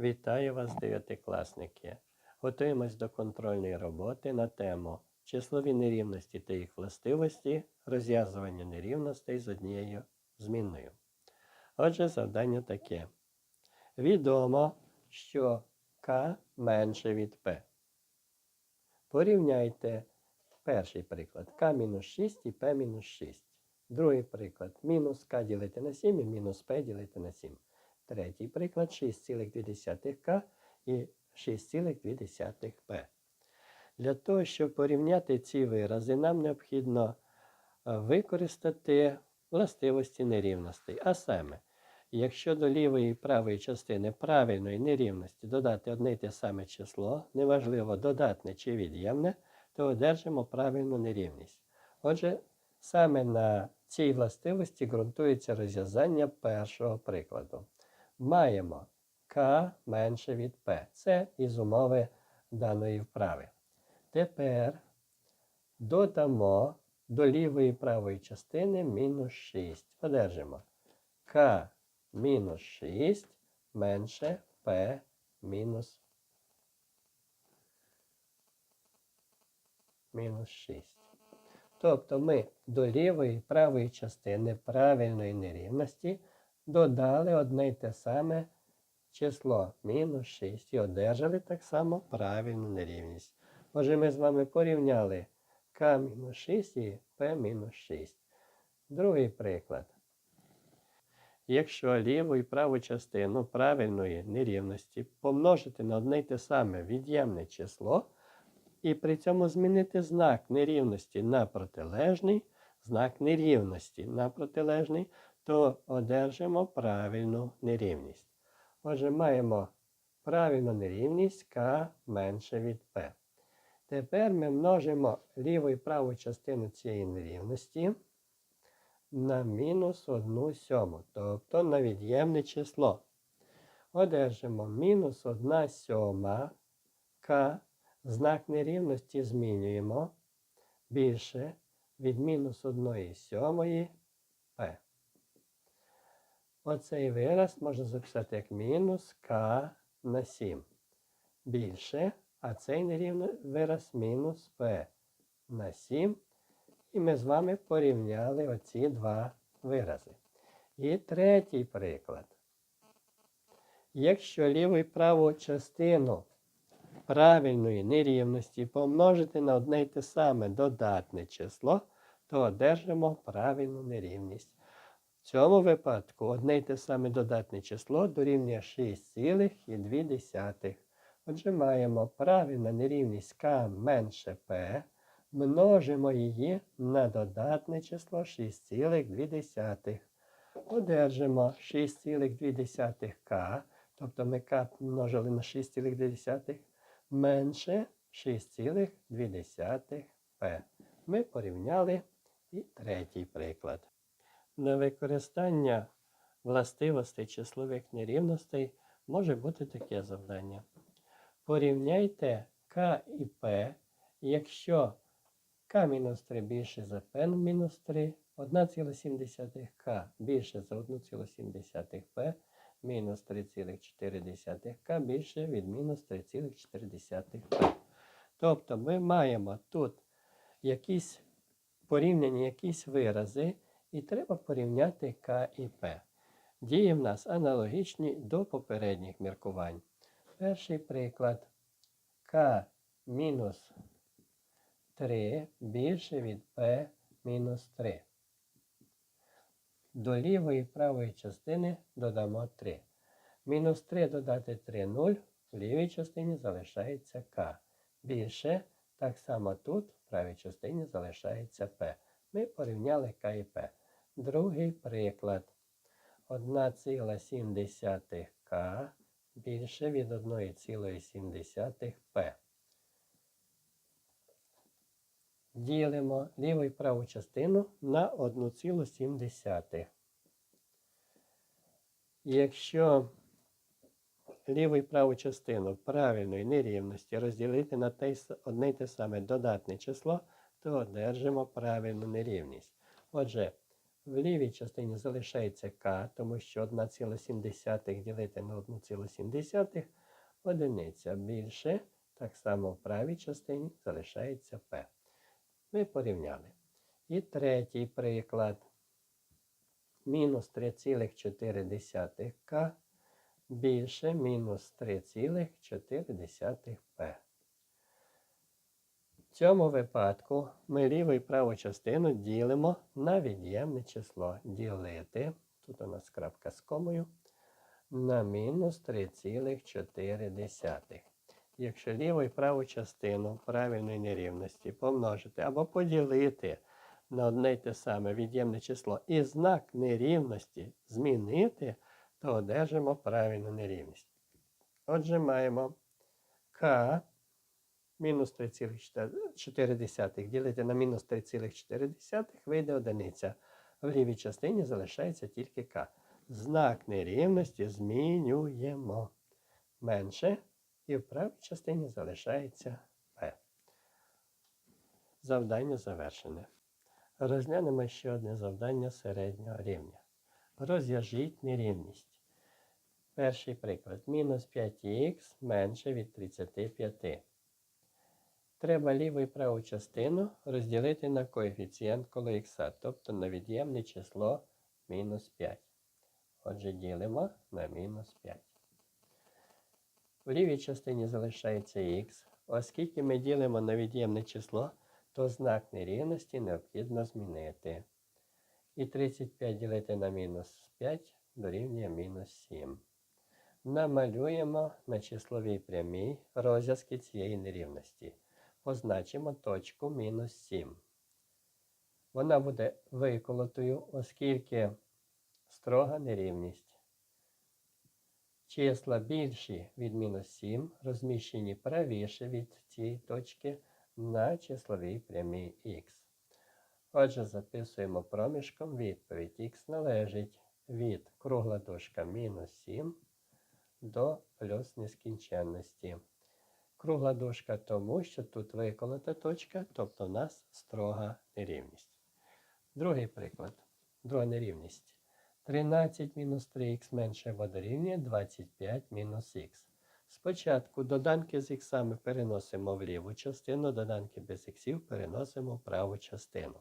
Вітаю вас, дев'ятикласники! Готуємось до контрольної роботи на тему числові нерівності та їх властивості, розв'язування нерівностей з однією змінною. Отже, завдання таке. Відомо, що k менше від p. Порівняйте перший приклад k-6 і p-6. Другий приклад мінус k ділити на 7 і мінус p ділити на 7. Третій приклад 6,2к і 6,2p. Для того, щоб порівняти ці вирази, нам необхідно е, використати властивості нерівностей. А саме, якщо до лівої і правої частини правильної нерівності додати одне й те саме число, неважливо додатне чи від'ємне, то одержимо правильну нерівність. Отже, саме на цій властивості ґрунтується розв'язання першого прикладу маємо k менше від p. Це із умови даної вправи. Тепер додамо до лівої і правої частини мінус 6. Одержимо k мінус 6 менше p мінус мінус 6. Тобто ми до лівої і правої частини правильної нерівності додали одне й те саме число мінус 6 і одержали так само правильну нерівність. Отже, ми з вами порівняли k-6 і p-6. Другий приклад. Якщо ліву і праву частину правильної нерівності помножити на одне й те саме від'ємне число, і при цьому змінити знак нерівності на протилежний, знак нерівності на протилежний, то одержимо правильну нерівність. Отже, маємо правильну нерівність k менше від p. Тепер ми множимо ліву і праву частину цієї нерівності на мінус 1 сьому, тобто на від'ємне число. Одержимо мінус 1 сьома k. Знак нерівності змінюємо більше від мінус 1 сьомої. Оцей вираз можна записати як мінус k на 7. Більше, а цей нерівний вираз мінус p на 7. І ми з вами порівняли оці два вирази. І третій приклад. Якщо ліву і праву частину правильної нерівності помножити на одне й те саме додатне число, то одержимо правильну нерівність. В цьому випадку одне й те саме додатне число дорівнює 6,2. Отже, маємо правильну нерівність k менше p, множимо її на додатне число 6,2. Одержимо 6,2k, тобто ми k множили на 6,2 менше 6,2p. Ми порівняли і третій приклад. На використання властивостей числових нерівностей може бути таке завдання. Порівняйте k і p, якщо k-3 більше за p-3, 1,7k більше за 1,7p, мінус 3,4k більше від мінус 3,4p. Тобто ми маємо тут якісь порівняні якісь вирази. І треба порівняти К і П. Дії в нас аналогічні до попередніх міркувань. Перший приклад К мінус 3 більше від П мінус 3. До лівої правої частини додамо 3. Мінус 3 додати 3 0. В лівій частині залишається К. Більше, так само тут, в правій частині залишається П. Ми порівняли К і П. Другий приклад. 1,7к більше від 1,7p. Ділимо ліву і праву частину на 1,7. Якщо ліву і праву частину правильної нерівності розділити на одне й те саме додатне число, то одержимо правильну нерівність. Отже, В лівій частині залишається k, тому що 1,7 ділити на 1,7 одиниця більше. Так само в правій частині залишається p. Ми порівняли. І третій приклад. Мінус 3,4к більше мінус 3,4p. Цьому випадку ми ліву і праву частину ділимо на від'ємне число. Ділити, тут у нас крапка з комою, на мінус 3,4. Якщо ліву і праву частину правильної нерівності помножити або поділити на одне й те саме від'ємне число і знак нерівності змінити, то одержимо правильну нерівність. Отже, маємо k мінус 3,4 ділити на мінус 3,4 вийде одиниця. В лівій частині залишається тільки k. Знак нерівності змінюємо. Менше і в правій частині залишається p. Завдання завершене. Розглянемо ще одне завдання середнього рівня. Розв'яжіть нерівність. Перший приклад. Мінус 5х менше від 35. Треба ліву і праву частину розділити на коефіцієнт коло х, тобто на від'ємне число мінус 5. Отже, ділимо на мінус 5. В лівій частині залишається х. Оскільки ми ділимо на від'ємне число, то знак нерівності необхідно змінити. І 35 ділити на мінус 5 дорівнює мінус 7. Намалюємо на числовій прямій розв'язки цієї нерівності. Позначимо точку мінус 7. Вона буде виколотою, оскільки строга нерівність. Числа більші від мінус 7 розміщені правіше від цієї точки на числовій прямій х. Отже, записуємо проміжком відповідь. х належить від кругла дужка мінус 7 до плюс нескінченності. Кругла дужка тому, що тут виколота точка, тобто в нас строга нерівність. Другий приклад. Друга нерівність. 13 мінус 3х менше дорівнює 25 мінус х. Спочатку доданки з х переносимо в ліву частину, доданки без х переносимо в праву частину.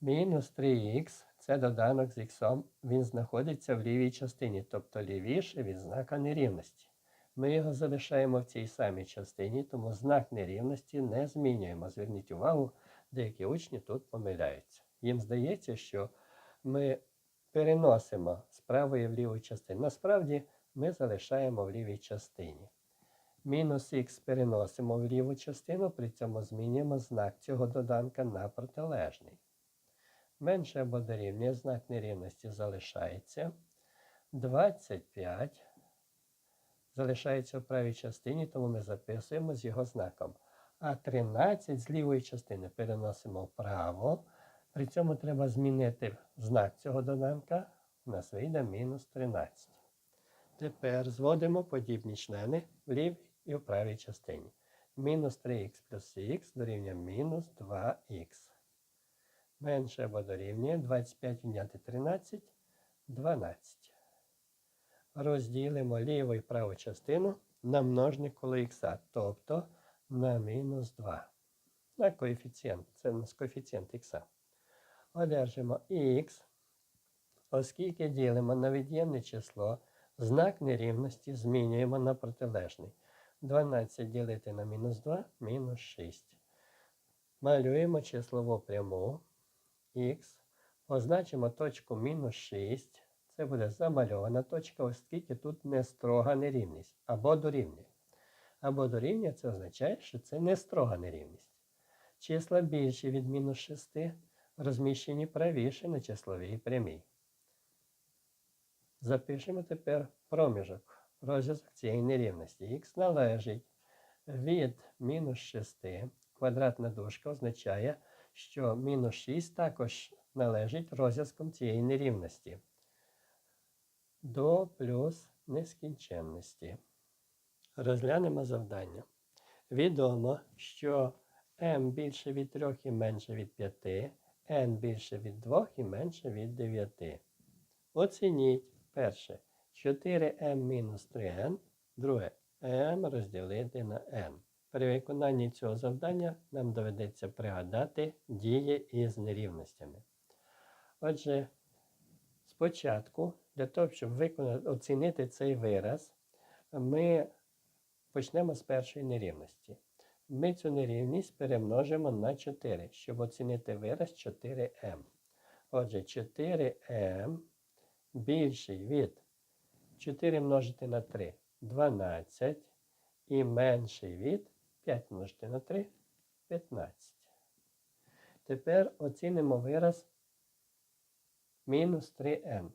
Мінус 3х це доданок з х, він знаходиться в лівій частині, тобто лівіше від знака нерівності. Ми його залишаємо в цій самій частині, тому знак нерівності не змінюємо. Зверніть увагу, деякі учні тут помиляються. Їм здається, що ми переносимо з правої в ліву частину. Насправді ми залишаємо в лівій частині. Мінус х переносимо в ліву частину, при цьому змінюємо знак цього доданка на протилежний. Менше або дорівнює знак нерівності залишається. 25 залишається в правій частині, тому ми записуємо з його знаком. А 13 з лівої частини переносимо вправо. При цьому треба змінити знак цього доданка. У нас вийде мінус 13. Тепер зводимо подібні члени в лівій і в правій частині. Мінус 3х плюс х дорівнює мінус 2х. Менше або дорівнює 25 відняти 13 12. Розділимо ліву і праву частину на множник коло х, тобто на мінус 2. На коефіцієнт. Це у нас коефіцієнт х. Одержимо х, оскільки ділимо на від'ємне число, знак нерівності змінюємо на протилежний. 12 ділити на мінус 2 мінус 6. Малюємо числову пряму х, позначимо точку мінус 6. Це буде замальована точка, оскільки тут не строга нерівність. Або дорівнює. Або дорівнює це означає, що це не строга нерівність. Числа більші від мінус 6 розміщені правіше на числовій прямій. Запишемо тепер проміжок, розв'язок цієї нерівності. Х належить від мінус 6. Квадратна дужка означає, що мінус 6 також належить розв'язком цієї нерівності до плюс нескінченності. Розглянемо завдання. Відомо, що m більше від 3 і менше від 5, n більше від 2 і менше від 9. Оцініть перше 4m мінус 3n, друге m розділити на n. При виконанні цього завдання нам доведеться пригадати дії із нерівностями. Отже, спочатку, для того, щоб виконати, оцінити цей вираз, ми почнемо з першої нерівності. Ми цю нерівність перемножимо на 4, щоб оцінити вираз 4m. Отже, 4m більший від 4 множити на 3 12 і менший від 5 множити на 3 15. Тепер оцінимо вираз мінус 3n.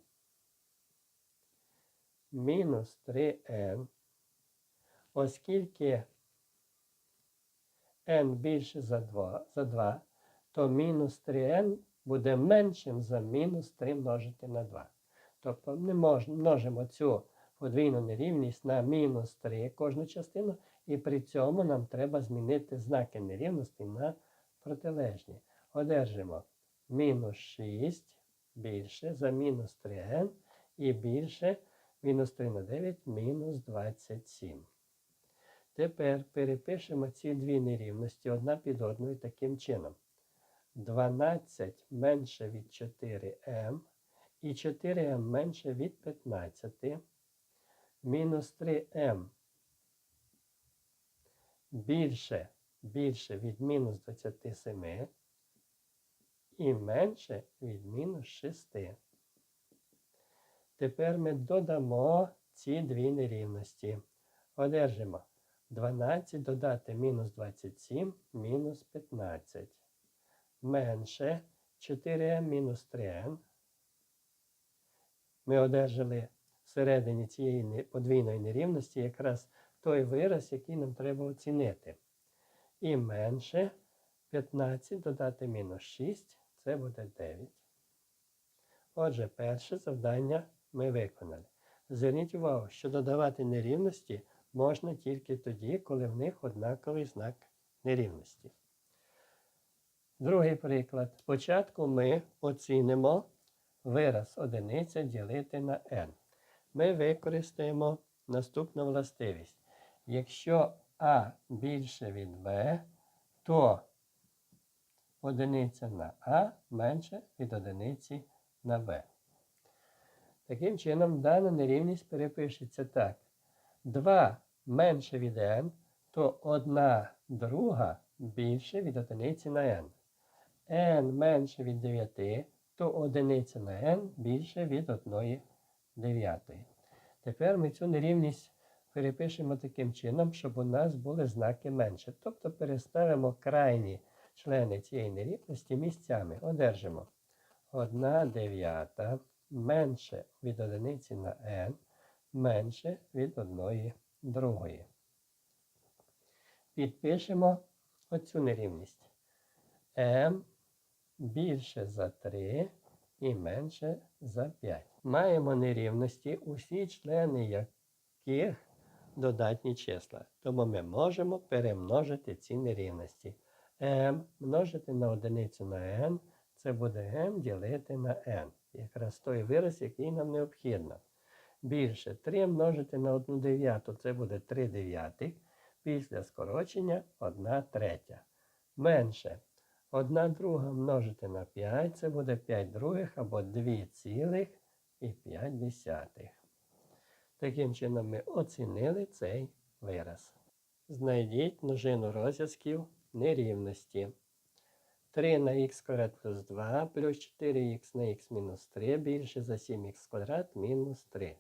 Мінус 3n, оскільки n більше за 2, за 2, то мінус 3n буде меншим за мінус 3 множити на 2. Тобто ми множимо цю подвійну нерівність на мінус 3 кожну частину, і при цьому нам треба змінити знаки нерівності на протилежні. Одержимо мінус 6 більше за мінус 3n і більше мінус 3 на 9 мінус 27. Тепер перепишемо ці дві нерівності одна під одною таким чином. 12 менше від 4m і 4m менше від 15. Мінус 3m більше, більше від мінус 27 і менше від мінус 6. Тепер ми додамо ці дві нерівності. Одержимо 12 додати мінус 27 мінус 15. Менше 4m мінус 3m. Ми одержали всередині цієї подвійної нерівності якраз той вираз, який нам треба оцінити. І менше 15 додати мінус 6 це буде 9. Отже, перше завдання ми виконали. Зверніть увагу, що додавати нерівності можна тільки тоді, коли в них однаковий знак нерівності. Другий приклад. Спочатку ми оцінимо вираз одиниця ділити на n. Ми використаємо наступну властивість. Якщо а більше від b, то одиниця на а менше від одиниці на b. Таким чином, дана нерівність перепишеться так. 2 менше від n, то 1 друга більше від одиниці на n. n менше від 9, то одиниця на n більше від 1 дев'ятої. Тепер ми цю нерівність перепишемо таким чином, щоб у нас були знаки менше. Тобто переставимо крайні члени цієї нерівності місцями. Одержимо 1 дев'ята менше від одиниці на n, менше від 1 другої. Підпишемо оцю нерівність. m більше за 3 і менше за 5. Маємо нерівності, усі члени яких додатні числа. Тому ми можемо перемножити ці нерівності. m множити на одиницю на n, це буде m ділити на n. Якраз той вираз, який нам необхідно. Більше 3 множити на 1 дев'яту, це буде 3 дев'ятих. Після скорочення 1 третя. Менше 1 друга множити на 5, це буде 5 других або 2 цілих і 5 десятих. Таким чином ми оцінили цей вираз. Знайдіть множину розв'язків нерівності. 3 на х квадрат плюс 2 плюс 4х на х мінус 3 більше за 7х квадрат мінус 3.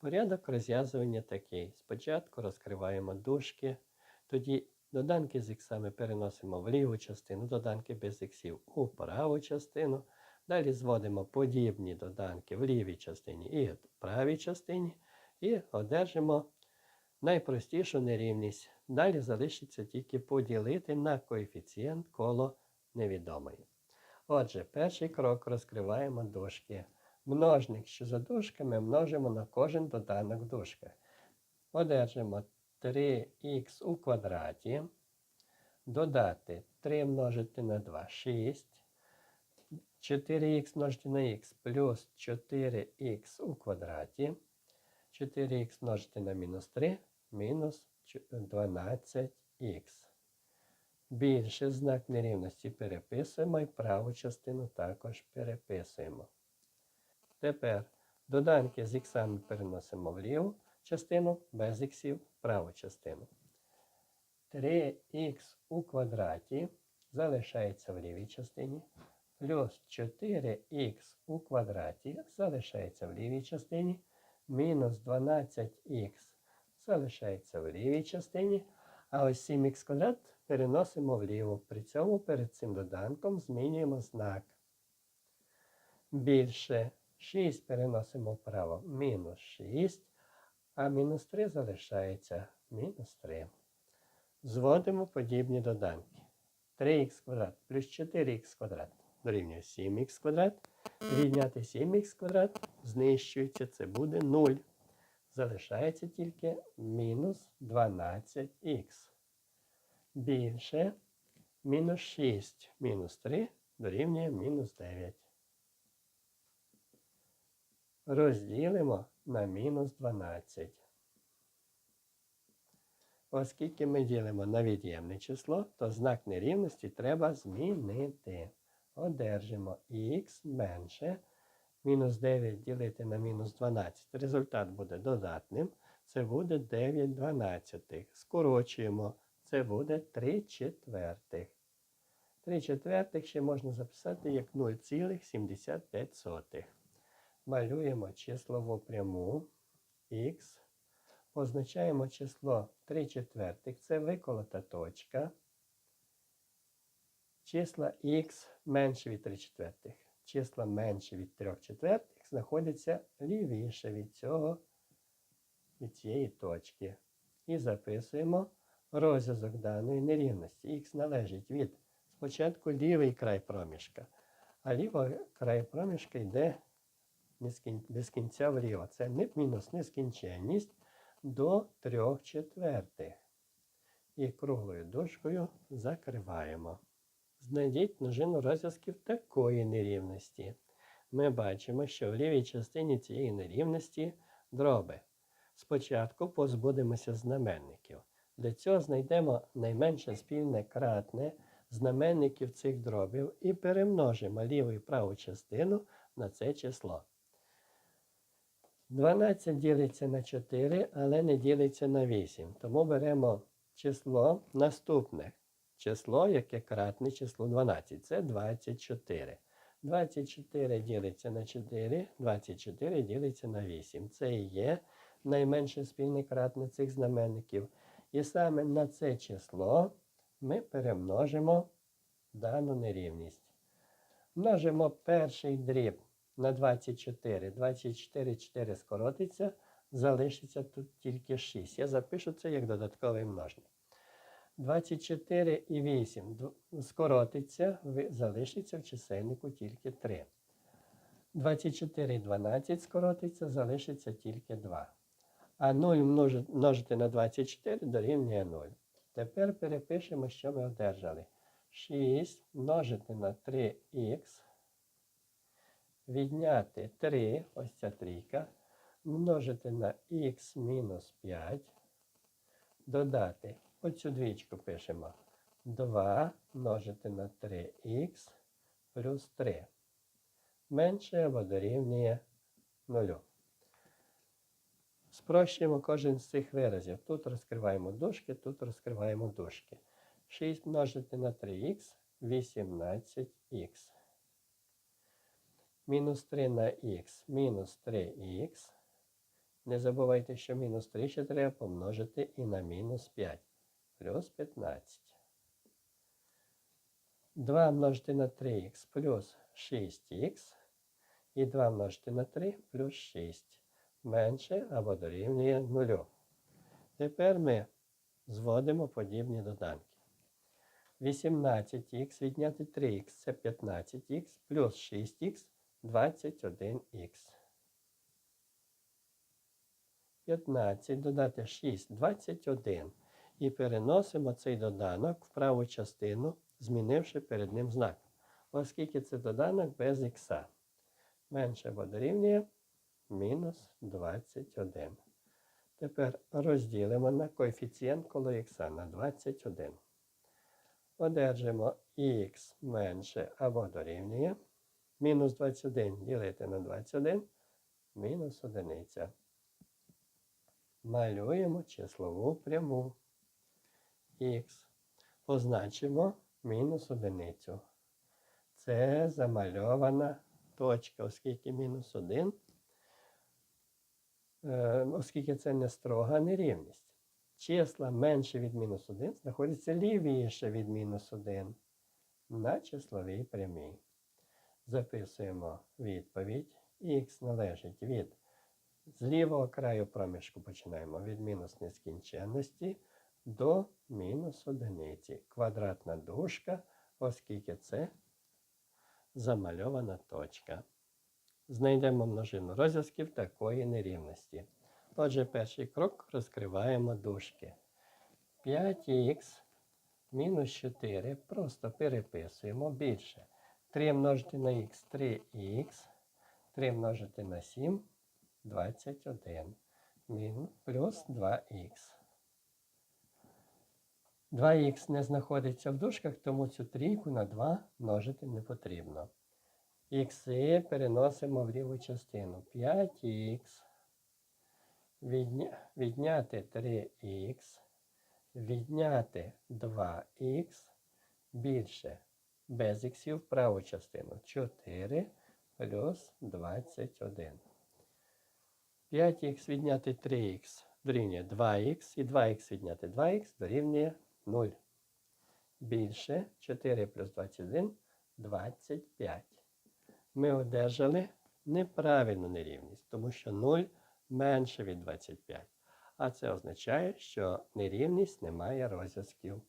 Порядок розв'язування такий. Спочатку розкриваємо дужки, тоді доданки з іксами переносимо в ліву частину, доданки без іксів у праву частину. Далі зводимо подібні доданки в лівій частині і в правій частині. І одержимо найпростішу нерівність. Далі залишиться тільки поділити на коефіцієнт коло невідомої. Отже, перший крок розкриваємо дужки. Множник, що за дужками, множимо на кожен доданок в. Одержимо 3х у квадраті. Додати 3 множити на 2 6. 4х множити на х плюс 4х у квадраті. 4х множити на мінус 3 мінус 12х. Більше знак нерівності переписуємо і праву частину також переписуємо. Тепер доданки з іксами переносимо в ліву частину, без іксів в праву частину. 3х у квадраті залишається в лівій частині. Плюс 4х у квадраті залишається в лівій частині. Мінус 12х залишається в лівій частині. А ось 7х квадрат переносимо вліво. При цьому перед цим доданком змінюємо знак. Більше 6 переносимо вправо. Мінус 6. А мінус 3 залишається мінус 3. Зводимо подібні доданки. 3х квадрат плюс 4х квадрат дорівнює 7х квадрат. Відняти 7х квадрат знищується, це буде 0. Залишається тільки мінус 12х. Більше мінус 6 мінус 3 дорівнює мінус 9. Розділимо на мінус 12. Оскільки ми ділимо на від'ємне число, то знак нерівності треба змінити. Одержимо х менше. Мінус 9 ділити на мінус 12. Результат буде додатним. Це буде 9 дванадцятих. Скорочуємо. Це буде 3 четвертих. 3 четвертих ще можна записати як 0,75. Малюємо числову пряму х. Позначаємо число 3 четвертих. Це виколота точка. Числа х менше від 3 четвертих. Числа менше від 3 четвертих знаходяться лівіше від цього, від цієї точки. І записуємо розв'язок даної нерівності. Х належить від спочатку лівий край проміжка, а лівий край проміжка йде без кінця вліво. Це мінус нескінченність до 3 четвертих. І круглою дужкою закриваємо. Знайдіть множину розв'язків такої нерівності. Ми бачимо, що в лівій частині цієї нерівності дроби. Спочатку позбудемося знаменників. Для цього знайдемо найменше спільне кратне знаменників цих дробів і перемножимо ліву і праву частину на це число. 12 ділиться на 4, але не ділиться на 8. Тому беремо число наступне. Число, яке кратне число 12. Це 24. 24 ділиться на 4, 24 ділиться на 8. Це і є найменше спільне кратне цих знаменників. І саме на це число ми перемножимо дану нерівність. Множимо перший дріб на 24. 24 4 скоротиться, залишиться тут тільки 6. Я запишу це як додатковий множник. 24 і 8 скоротиться, залишиться в чисельнику тільки 3. 24 і 12 скоротиться, залишиться тільки 2. А 0 множити на 24 дорівнює 0. Тепер перепишемо, що ми одержали. 6 множити на 3х. Відняти 3, ось ця трійка, множити на х мінус 5, додати Оцю двічку пишемо 2 множити на 3х плюс 3. Менше або дорівнює 0. Спрощуємо кожен з цих виразів. Тут розкриваємо дужки, тут розкриваємо дужки. 6 множити на 3х 18х. Мінус 3 на х мінус 3х. Не забувайте, що мінус 3 ще треба помножити і на мінус 5 плюс 15. 2 множити на 3х плюс 6х. І 2 множити на 3 плюс 6. Менше або дорівнює 0. Тепер ми зводимо подібні доданки. 18х відняти 3х це 15х плюс 6х 21х. 15 додати 6 21. І переносимо цей доданок в праву частину, змінивши перед ним знак. оскільки це доданок без х. Менше або дорівнює мінус 21. Тепер розділимо на коефіцієнт коло х на 21. Одержимо х менше або дорівнює. Мінус 21 ділити на 21 мінус одиниця. Малюємо числову пряму х. Позначимо мінус одиницю. Це замальована точка, оскільки мінус 1, е, оскільки це не строга нерівність. Числа менше від мінус 1 знаходяться лівіше від мінус 1 на числовій прямій. Записуємо відповідь. Х належить від з лівого краю проміжку починаємо від мінус нескінченності до мінус одиниці. Квадратна дужка, оскільки це замальована точка. Знайдемо множину розв'язків такої нерівності. Отже, перший крок розкриваємо дужки. 5х мінус 4 просто переписуємо більше. 3 множити на х 3х, 3 множити на 7 21 мінус плюс 2х. 2х не знаходиться в дужках, тому цю трійку на 2 множити не потрібно. Х переносимо в ліву частину. 5х. Відня... Відняти 3х. Відняти 2х. Більше. Без х в праву частину. 4 плюс 21. 5х відняти 3х дорівнює 2х. І 2х відняти 2х дорівнює 0. Більше 4 плюс 21 25. Ми одержали неправильну нерівність, тому що 0 менше від 25. А це означає, що нерівність не має розв'язків.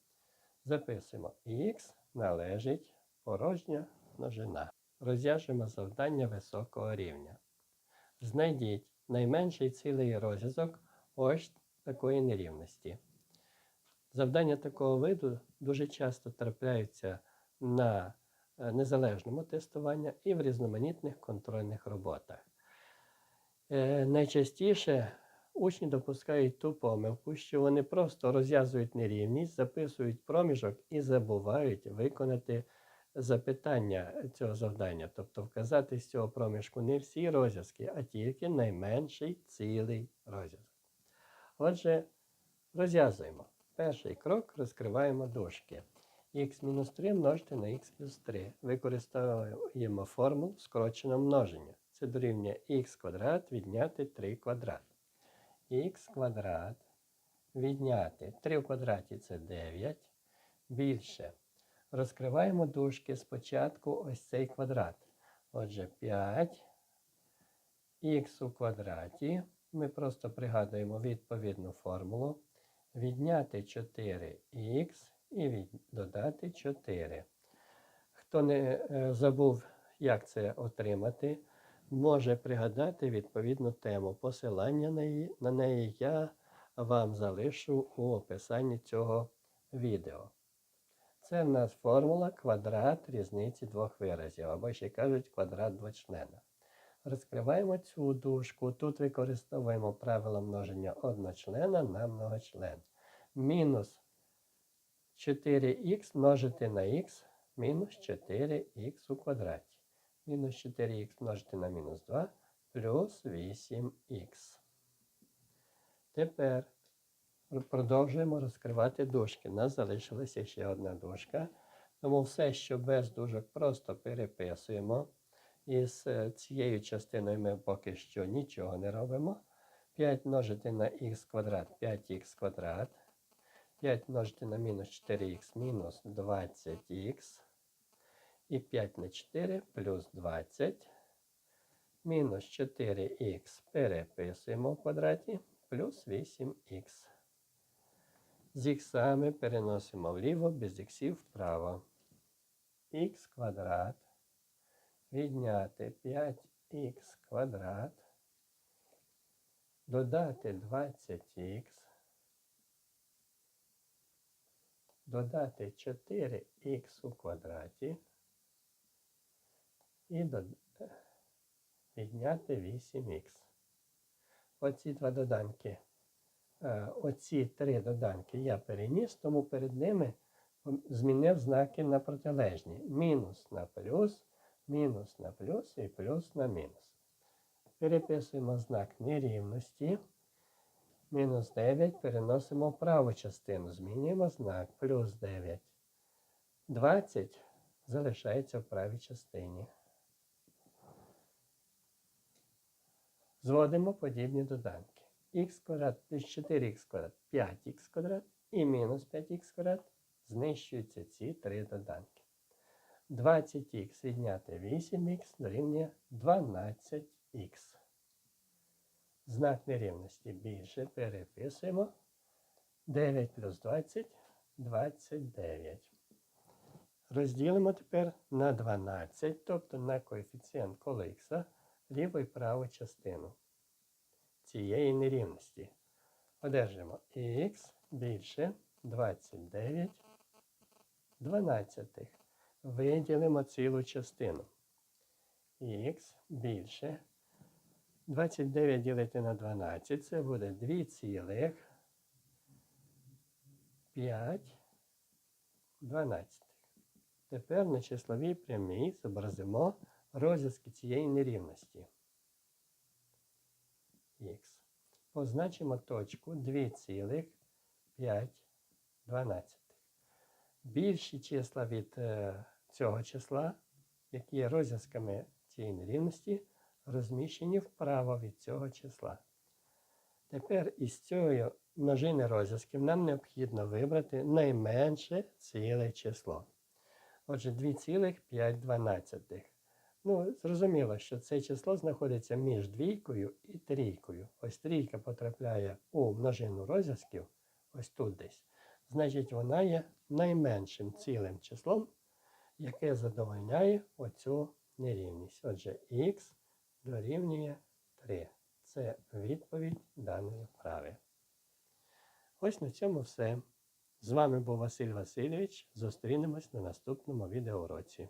Записуємо х належить порожня множина. Розв'яжемо завдання високого рівня. Знайдіть найменший цілий розв'язок ось такої нерівності. Завдання такого виду дуже часто трапляються на е, незалежному тестуванні і в різноманітних контрольних роботах. Е, Найчастіше учні допускають ту помилку, що вони просто розв'язують нерівність, записують проміжок і забувають виконати запитання цього завдання, тобто вказати з цього проміжку не всі розв'язки, а тільки найменший цілий розв'язок. Отже, розв'язуємо. Перший крок розкриваємо дужки. х-3 множити на х плюс 3. Використовуємо формулу скороченого множення. Це дорівнює х квадрат відняти 3 квадрат. х квадрат відняти 3 в квадраті це 9. Більше. Розкриваємо дужки спочатку ось цей квадрат. Отже, 5 х у квадраті. Ми просто пригадуємо відповідну формулу. Відняти 4х і від... додати 4. Хто не е, забув, як це отримати, може пригадати відповідну тему. Посилання на, неї я вам залишу у описанні цього відео. Це в нас формула квадрат різниці двох виразів, або ще кажуть квадрат двочлена. Розкриваємо цю дужку. Тут використовуємо правило множення одночлена на многочлен. Мінус 4х множити на х мінус 4х у квадраті. Мінус 4х множити на мінус 2 плюс 8х. Тепер продовжуємо розкривати дужки. У нас залишилася ще одна дужка. Тому все, що без дужок, просто переписуємо. І з е, цією частиною ми поки що нічого не робимо. 5 множити на х квадрат 5х квадрат. 5 множити на мінус 4х мінус 20х. І 5 на 4 плюс 20. Мінус 4х переписуємо в квадраті плюс 8х. З іксами переносимо вліво, без іксів вправо. Х квадрат. Відняти 5х квадрат. Додати 20х. Додати 4х у квадраті. і відняти 8х. Оці два доданки, е, оці три доданки я переніс, тому перед ними змінив знаки на протилежні. Мінус на плюс, мінус на плюс і плюс на мінус. Переписуємо знак нерівності. Мінус 9 переносимо в праву частину. Змінюємо знак плюс 9. 20 залишається в правій частині. Зводимо подібні доданки. х квадрат плюс 4х квадрат 5х квадрат і мінус 5х квадрат знищуються ці три доданки. 20х відняти 8х дорівнює 12х. Знак нерівності більше переписуємо. 9 плюс 20 29. Розділимо тепер на 12, тобто на коефіцієнт х ліву і праву частину цієї нерівності. Одержимо х більше 29 12. Виділимо цілу частину. х більше 29 ділити на 12 це буде 2 цілих 5 12. Тепер на числовій прямій зобразимо розв'язки цієї нерівності. Х. Позначимо точку 2,5 12. Більші числа від е, цього числа, які є розв'язками цієї нерівності, розміщені вправо від цього числа. Тепер із цієї множини розв'язків нам необхідно вибрати найменше ціле число. Отже, 2,5. Ну, зрозуміло, що це число знаходиться між двійкою і трійкою. Ось трійка потрапляє у множину розв'язків, ось тут десь. Значить, вона є найменшим цілим числом, яке задовольняє оцю нерівність. Отже, х дорівнює 3. Це відповідь даної вправи. Ось на цьому все. З вами був Василь Васильович. Зустрінемось на наступному відеоуроці.